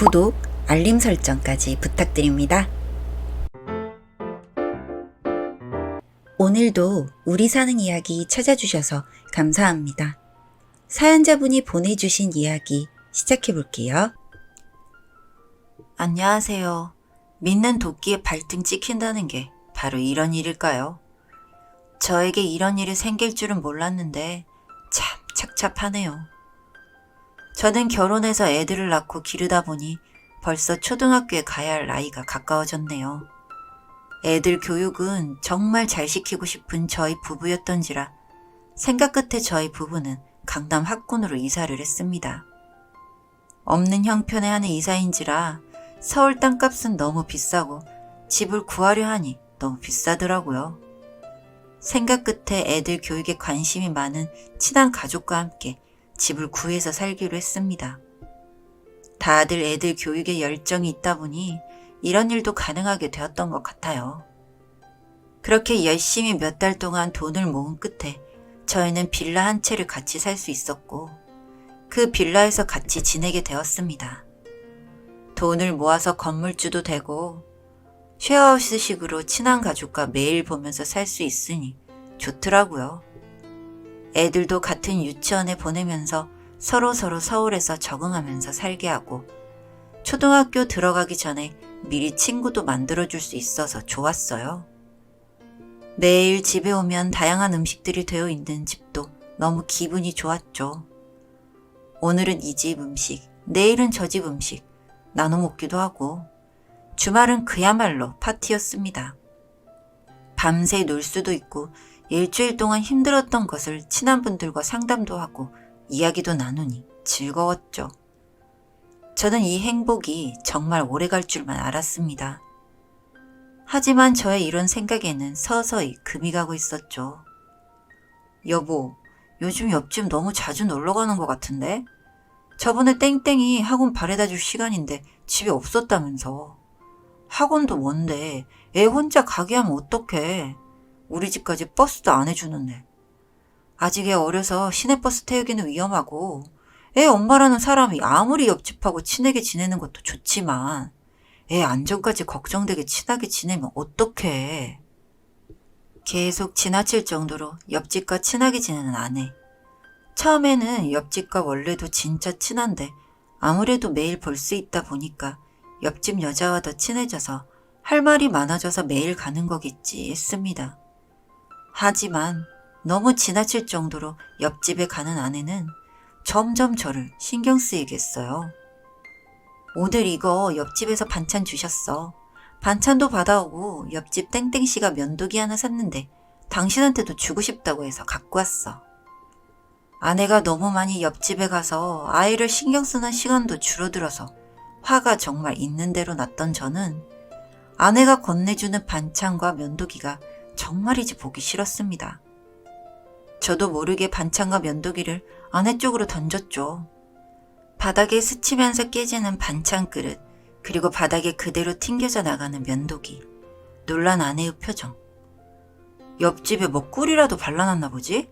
구독, 알림 설정까지 부탁드립니다. 오늘도 우리 사는 이야기 찾아주셔서 감사합니다. 사연자분이 보내주신 이야기 시작해 볼게요. 안녕하세요. 믿는 도끼에 발등 찍힌다는 게 바로 이런 일일까요? 저에게 이런 일이 생길 줄은 몰랐는데 참 착잡하네요. 저는 결혼해서 애들을 낳고 기르다 보니 벌써 초등학교에 가야 할 나이가 가까워졌네요. 애들 교육은 정말 잘 시키고 싶은 저희 부부였던지라 생각 끝에 저희 부부는 강남 학군으로 이사를 했습니다. 없는 형편에 하는 이사인지라 서울 땅값은 너무 비싸고 집을 구하려 하니 너무 비싸더라고요. 생각 끝에 애들 교육에 관심이 많은 친한 가족과 함께 집을 구해서 살기로 했습니다. 다들 애들 교육에 열정이 있다 보니 이런 일도 가능하게 되었던 것 같아요. 그렇게 열심히 몇 달 동안 돈을 모은 끝에 저희는 빌라 한 채를 같이 살 수 있었고 그 빌라에서 같이 지내게 되었습니다. 돈을 모아서 건물주도 되고 쉐어하우스식으로 친한 가족과 매일 보면서 살 수 있으니 좋더라고요. 애들도 같은 유치원에 보내면서 서로 서로 서울에서 적응하면서 살게 하고 초등학교 들어가기 전에 미리 친구도 만들어줄 수 있어서 좋았어요. 매일 집에 오면 다양한 음식들이 되어 있는 집도 너무 기분이 좋았죠. 오늘은 이 집 음식, 내일은 저 집 음식 나눠 먹기도 하고 주말은 그야말로 파티였습니다. 밤새 놀 수도 있고 일주일 동안 힘들었던 것을 친한 분들과 상담도 하고 이야기도 나누니 즐거웠죠. 저는 이 행복이 정말 오래 갈 줄만 알았습니다. 하지만 저의 이런 생각에는 서서히 금이 가고 있었죠. 여보, 요즘 옆집 너무 자주 놀러 가는 것 같은데? 저번에 땡땡이 학원 바래다 줄 시간인데 집에 없었다면서. 학원도 뭔데 애 혼자 가게 하면 어떡해. 우리 집까지 버스도 안 해주는데. 아직 애 어려서 시내버스 태우기는 위험하고 애 엄마라는 사람이 아무리 옆집하고 친하게 지내는 것도 좋지만 애 안전까지 걱정되게 친하게 지내면 어떡해. 계속 지나칠 정도로 옆집과 친하게 지내는 아내. 처음에는 옆집과 원래도 진짜 친한데 아무래도 매일 볼 수 있다 보니까 옆집 여자와 더 친해져서 할 말이 많아져서 매일 가는 거겠지 했습니다. 하지만 너무 지나칠 정도로 옆집에 가는 아내는 점점 저를 신경 쓰이게 했어요. 오늘 이거 옆집에서 반찬 주셨어. 반찬도 받아오고 옆집 땡땡씨가 면도기 하나 샀는데 당신한테도 주고 싶다고 해서 갖고 왔어. 아내가 너무 많이 옆집에 가서 아이를 신경 쓰는 시간도 줄어들어서 화가 정말 있는 대로 났던 저는 아내가 건네주는 반찬과 면도기가 정말이지 보기 싫었습니다. 저도 모르게 반찬과 면도기를 아내 쪽으로 던졌죠. 바닥에 스치면서 깨지는 반찬 그릇, 그리고 바닥에 그대로 튕겨져 나가는 면도기. 놀란 아내의 표정. 옆집에 뭐 꿀이라도 발라놨나 보지?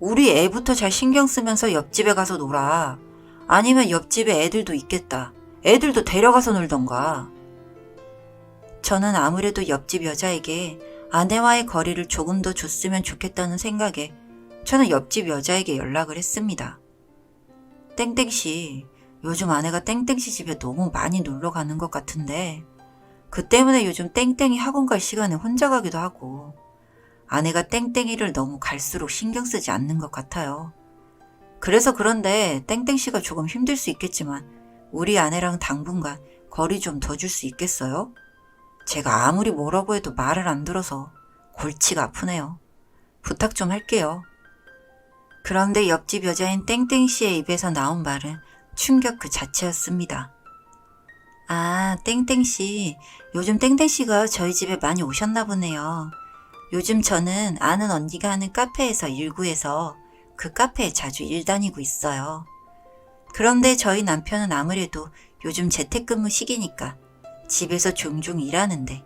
우리 애부터 잘 신경 쓰면서 옆집에 가서 놀아. 아니면 옆집에 애들도 있겠다. 애들도 데려가서 놀던가. 저는 아무래도 옆집 여자에게 아내와의 거리를 조금 더 줬으면 좋겠다는 생각에 저는 옆집 여자에게 연락을 했습니다. 땡땡씨, 요즘 아내가 땡땡씨 집에 너무 많이 놀러 가는 것 같은데, 그 때문에 요즘 땡땡이 학원 갈 시간에 혼자 가기도 하고, 아내가 땡땡이를 너무 갈수록 신경 쓰지 않는 것 같아요. 그래서 그런데 땡땡씨가 조금 힘들 수 있겠지만, 우리 아내랑 당분간 거리 좀 더 줄 수 있겠어요? 제가 아무리 뭐라고 해도 말을 안 들어서 골치가 아프네요. 부탁 좀 할게요. 그런데 옆집 여자인 땡땡 씨의 입에서 나온 말은 충격 그 자체였습니다. 아, 땡땡 씨. 요즘 땡땡 씨가 저희 집에 많이 오셨나 보네요. 요즘 저는 아는 언니가 하는 카페에서 일구해서 그 카페에 자주 일 다니고 있어요. 그런데 저희 남편은 아무래도 요즘 재택근무 시기니까 집에서 종종 일하는데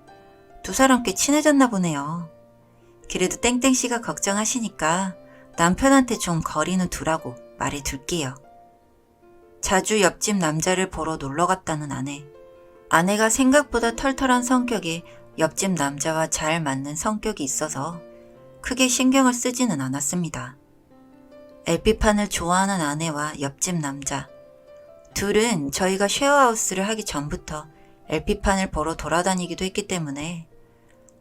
두 사람 꽤 친해졌나 보네요. 그래도 땡땡 씨가 걱정하시니까 남편한테 좀 거리는 두라고 말해 둘게요. 자주 옆집 남자를 보러 놀러 갔다는 아내. 아내가 생각보다 털털한 성격에 옆집 남자와 잘 맞는 성격이 있어서 크게 신경을 쓰지는 않았습니다. LP판을 좋아하는 아내와 옆집 남자. 둘은 저희가 쉐어하우스를 하기 전부터 LP판을 보러 돌아다니기도 했기 때문에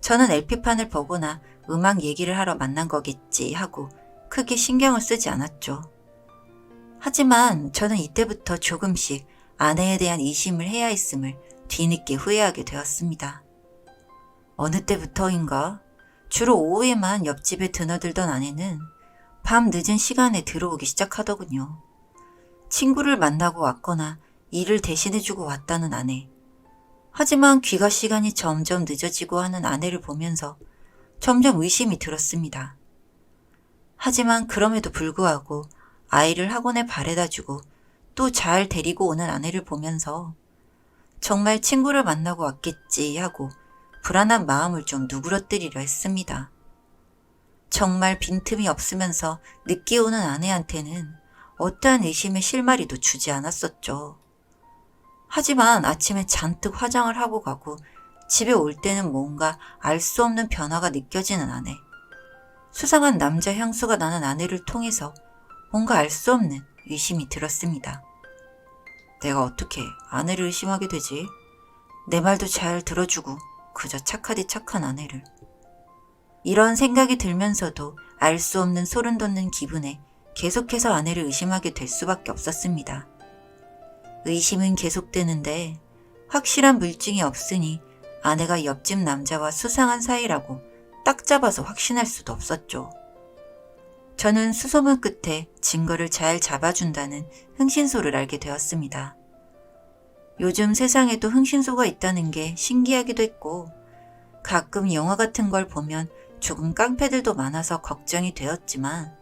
저는 LP판을 보거나 음악 얘기를 하러 만난 거겠지 하고 크게 신경을 쓰지 않았죠. 하지만 저는 이때부터 조금씩 아내에 대한 이심을 해야 했음을 뒤늦게 후회하게 되었습니다. 어느 때부터인가 주로 오후에만 옆집에 드나들던 아내는 밤 늦은 시간에 들어오기 시작하더군요. 친구를 만나고 왔거나 일을 대신해주고 왔다는 아내. 하지만 귀가 시간이 점점 늦어지고 하는 아내를 보면서 점점 의심이 들었습니다. 하지만 그럼에도 불구하고 아이를 학원에 바래다 주고 또 잘 데리고 오는 아내를 보면서 정말 친구를 만나고 왔겠지 하고 불안한 마음을 좀 누그러뜨리려 했습니다. 정말 빈틈이 없으면서 늦게 오는 아내한테는 어떠한 의심의 실마리도 주지 않았었죠. 하지만 아침에 잔뜩 화장을 하고 가고 집에 올 때는 뭔가 알 수 없는 변화가 느껴지는 아내. 수상한 남자 향수가 나는 아내를 통해서 뭔가 알 수 없는 의심이 들었습니다. 내가 어떻게 아내를 의심하게 되지? 내 말도 잘 들어주고 그저 착하디 착한 아내를. 이런 생각이 들면서도 알 수 없는 소름 돋는 기분에 계속해서 아내를 의심하게 될 수밖에 없었습니다. 의심은 계속되는데 확실한 물증이 없으니 아내가 옆집 남자와 수상한 사이라고 딱 잡아서 확신할 수도 없었죠. 저는 수소문 끝에 증거를 잘 잡아준다는 흥신소를 알게 되었습니다. 요즘 세상에도 흥신소가 있다는 게 신기하기도 했고 가끔 영화 같은 걸 보면 조금 깡패들도 많아서 걱정이 되었지만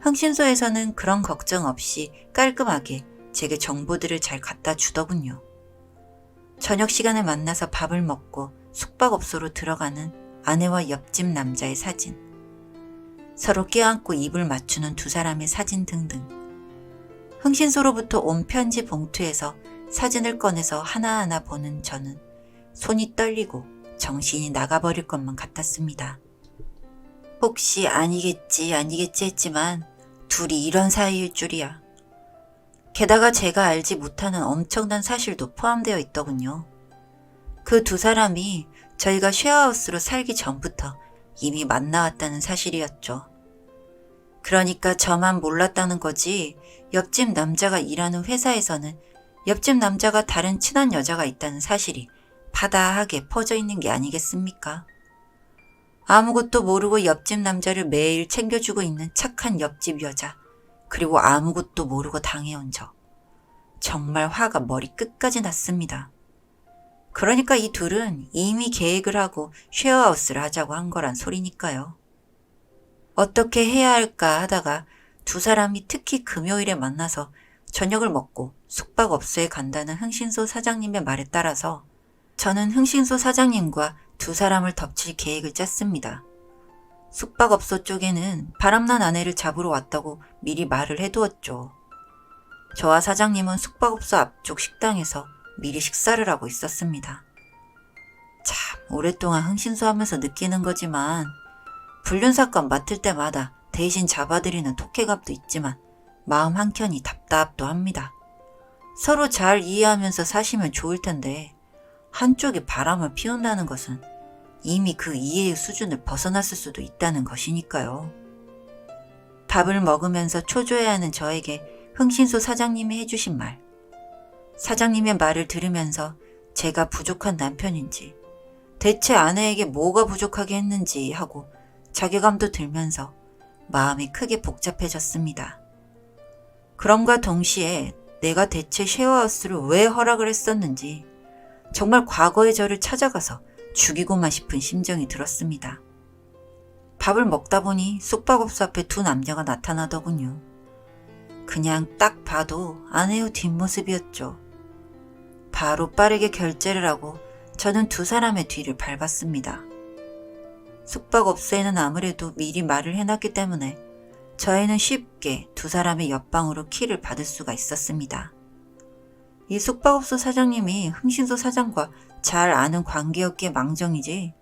흥신소에서는 그런 걱정 없이 깔끔하게 제게 정보들을 잘 갖다 주더군요. 저녁 시간에 만나서 밥을 먹고 숙박업소로 들어가는 아내와 옆집 남자의 사진. 서로 껴안고 입을 맞추는 두 사람의 사진 등등. 흥신소로부터 온 편지 봉투에서 사진을 꺼내서 하나하나 보는 저는 손이 떨리고 정신이 나가버릴 것만 같았습니다. 혹시 아니겠지, 아니겠지 했지만 둘이 이런 사이일 줄이야. 게다가 제가 알지 못하는 엄청난 사실도 포함되어 있더군요. 그 두 사람이 저희가 쉐어하우스로 살기 전부터 이미 만나왔다는 사실이었죠. 그러니까 저만 몰랐다는 거지 옆집 남자가 일하는 회사에서는 옆집 남자가 다른 친한 여자가 있다는 사실이 바다하게 퍼져 있는 게 아니겠습니까? 아무것도 모르고 옆집 남자를 매일 챙겨주고 있는 착한 옆집 여자, 그리고 아무것도 모르고 당해온 저. 정말 화가 머리 끝까지 났습니다. 그러니까 이 둘은 이미 계획을 하고 쉐어하우스를 하자고 한 거란 소리니까요. 어떻게 해야 할까 하다가 두 사람이 특히 금요일에 만나서 저녁을 먹고 숙박업소에 간다는 흥신소 사장님의 말에 따라서 저는 흥신소 사장님과 두 사람을 덮칠 계획을 짰습니다. 숙박업소 쪽에는 바람난 아내를 잡으러 왔다고 미리 말을 해두었죠. 저와 사장님은 숙박업소 앞쪽 식당에서 미리 식사를 하고 있었습니다. 참, 오랫동안 흥신소 하면서 느끼는 거지만, 불륜 사건 맡을 때마다 대신 잡아드리는 토끼갑도 있지만, 마음 한켠이 답답도 합니다. 서로 잘 이해하면서 사시면 좋을 텐데, 한쪽이 바람을 피운다는 것은 이미 그 이해의 수준을 벗어났을 수도 있다는 것이니까요. 밥을 먹으면서 초조해하는 저에게 흥신소 사장님이 해주신 말. 사장님의 말을 들으면서 제가 부족한 남편인지, 대체 아내에게 뭐가 부족하게 했는지 하고 자괴감도 들면서 마음이 크게 복잡해졌습니다. 그럼과 동시에 내가 대체 쉐어하우스를 왜 허락을 했었는지 정말 과거의 저를 찾아가서 죽이고만 싶은 심정이 들었습니다. 밥을 먹다 보니 숙박업소 앞에 두 남자가 나타나더군요. 그냥 딱 봐도 아내의 뒷모습이었죠. 바로 빠르게 결제를 하고 저는 두 사람의 뒤를 밟았습니다. 숙박업소에는 아무래도 미리 말을 해놨기 때문에 저희는 쉽게 두 사람의 옆방으로 키를 받을 수가 있었습니다. 이 숙박업소 사장님이 흥신소 사장과 잘 아는 관계였기에 망정이지.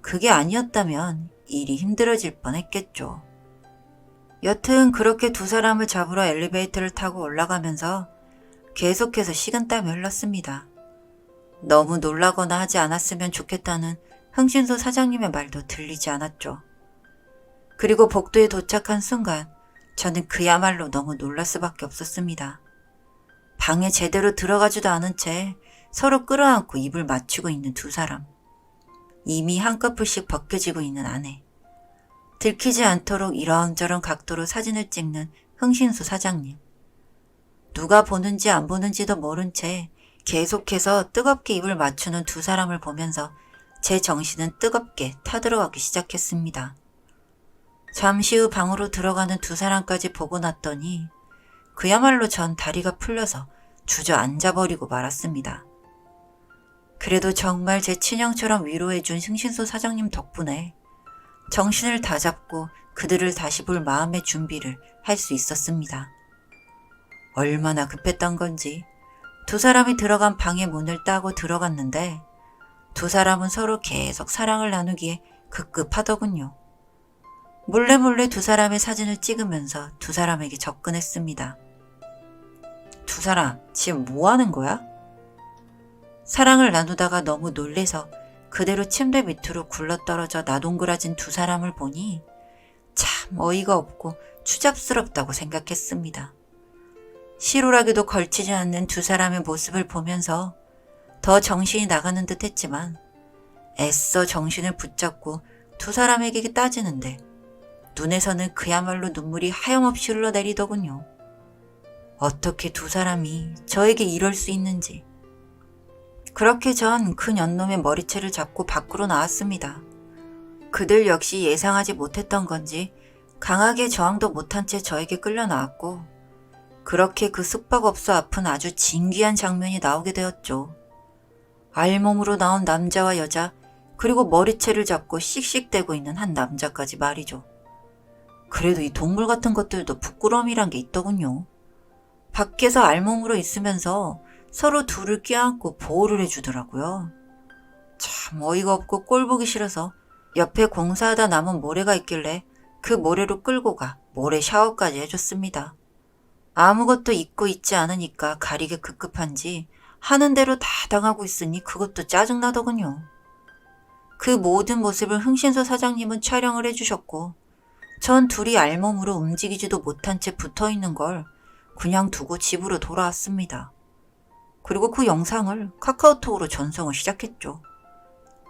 그게 아니었다면 일이 힘들어질 뻔했겠죠. 여튼 그렇게 두 사람을 잡으러 엘리베이터를 타고 올라가면서 계속해서 식은땀이 흘렀습니다. 너무 놀라거나 하지 않았으면 좋겠다는 흥신소 사장님의 말도 들리지 않았죠. 그리고 복도에 도착한 순간 저는 그야말로 너무 놀랄 수밖에 없었습니다. 방에 제대로 들어가지도 않은 채 서로 끌어안고 입을 맞추고 있는 두 사람. 이미 한꺼풀씩 벗겨지고 있는 아내. 들키지 않도록 이런저런 각도로 사진을 찍는 흥신소 사장님. 누가 보는지 안 보는지도 모른 채 계속해서 뜨겁게 입을 맞추는 두 사람을 보면서 제 정신은 뜨겁게 타들어가기 시작했습니다. 잠시 후 방으로 들어가는 두 사람까지 보고 났더니 그야말로 전 다리가 풀려서 주저앉아버리고 말았습니다. 그래도 정말 제 친형처럼 위로해준 흥신소 사장님 덕분에 정신을 다잡고 그들을 다시 볼 마음의 준비를 할 수 있었습니다. 얼마나 급했던 건지 두 사람이 들어간 방의 문을 따고 들어갔는데 두 사람은 서로 계속 사랑을 나누기에 급급하더군요. 몰래 몰래 두 사람의 사진을 찍으면서 두 사람에게 접근했습니다. 두 사람, 지금 뭐 하는 거야? 사랑을 나누다가 너무 놀래서 그대로 침대 밑으로 굴러떨어져 나동그라진 두 사람을 보니 참 어이가 없고 추잡스럽다고 생각했습니다. 실오라기도 걸치지 않는 두 사람의 모습을 보면서 더 정신이 나가는 듯 했지만 애써 정신을 붙잡고 두 사람에게 따지는데 눈에서는 그야말로 눈물이 하염없이 흘러내리더군요. 어떻게 두 사람이 저에게 이럴 수 있는지. 그렇게 전그 년놈의 머리채를 잡고 밖으로 나왔습니다. 그들 역시 예상하지 못했던 건지 강하게 저항도 못한 채 저에게 끌려 나왔고 그렇게 그 숙박업소 앞은 아주 진귀한 장면이 나오게 되었죠. 알몸으로 나온 남자와 여자 그리고 머리채를 잡고 씩씩대고 있는 한 남자까지 말이죠. 그래도 이 동물 같은 것들도 부끄러움이란 게 있더군요. 밖에서 알몸으로 있으면서 서로 둘을 껴안고 보호를 해주더라고요. 참 어이가 없고 꼴보기 싫어서 옆에 공사하다 남은 모래가 있길래 그 모래로 끌고 가 모래 샤워까지 해줬습니다. 아무것도 잊고 있지 않으니까 가리게 급급한지 하는 대로 다 당하고 있으니 그것도 짜증나더군요. 그 모든 모습을 흥신소 사장님은 촬영을 해주셨고 전 둘이 알몸으로 움직이지도 못한 채 붙어 있는 걸 그냥 두고 집으로 돌아왔습니다. 그리고 그 영상을 카카오톡으로 전송을 시작했죠.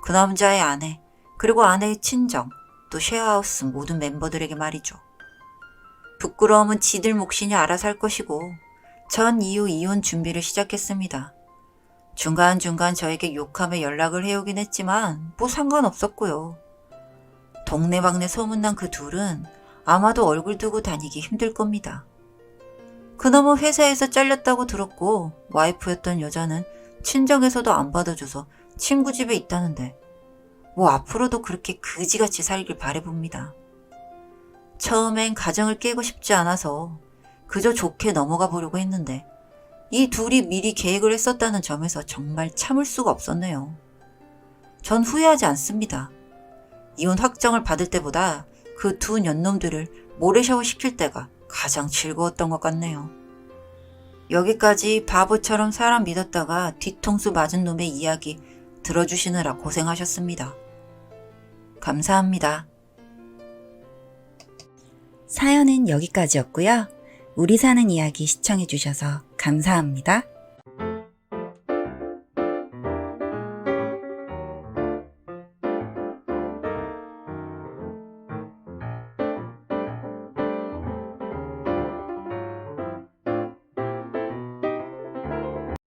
그 남자의 아내, 그리고 아내의 친정, 또 쉐어하우스 모든 멤버들에게 말이죠. 부끄러움은 지들 몫이니 알아서 할 것이고, 전 이후 이혼 준비를 시작했습니다. 중간중간 저에게 욕하며 연락을 해오긴 했지만, 뭐 상관없었고요. 동네방네 소문난 그 둘은 아마도 얼굴 두고 다니기 힘들 겁니다. 그놈은 회사에서 잘렸다고 들었고 와이프였던 여자는 친정에서도 안 받아줘서 친구 집에 있다는데 뭐 앞으로도 그렇게 그지같이 살길 바래봅니다. 처음엔 가정을 깨고 싶지 않아서 그저 좋게 넘어가 보려고 했는데 이 둘이 미리 계획을 했었다는 점에서 정말 참을 수가 없었네요. 전 후회하지 않습니다. 이혼 확정을 받을 때보다 그 두 년놈들을 모래샤워 시킬 때가 가장 즐거웠던 것 같네요. 여기까지 바보처럼 사람 믿었다가 뒤통수 맞은 놈의 이야기 들어주시느라 고생하셨습니다. 감사합니다. 사연은 여기까지였고요. 우리 사는 이야기 시청해주셔서 감사합니다.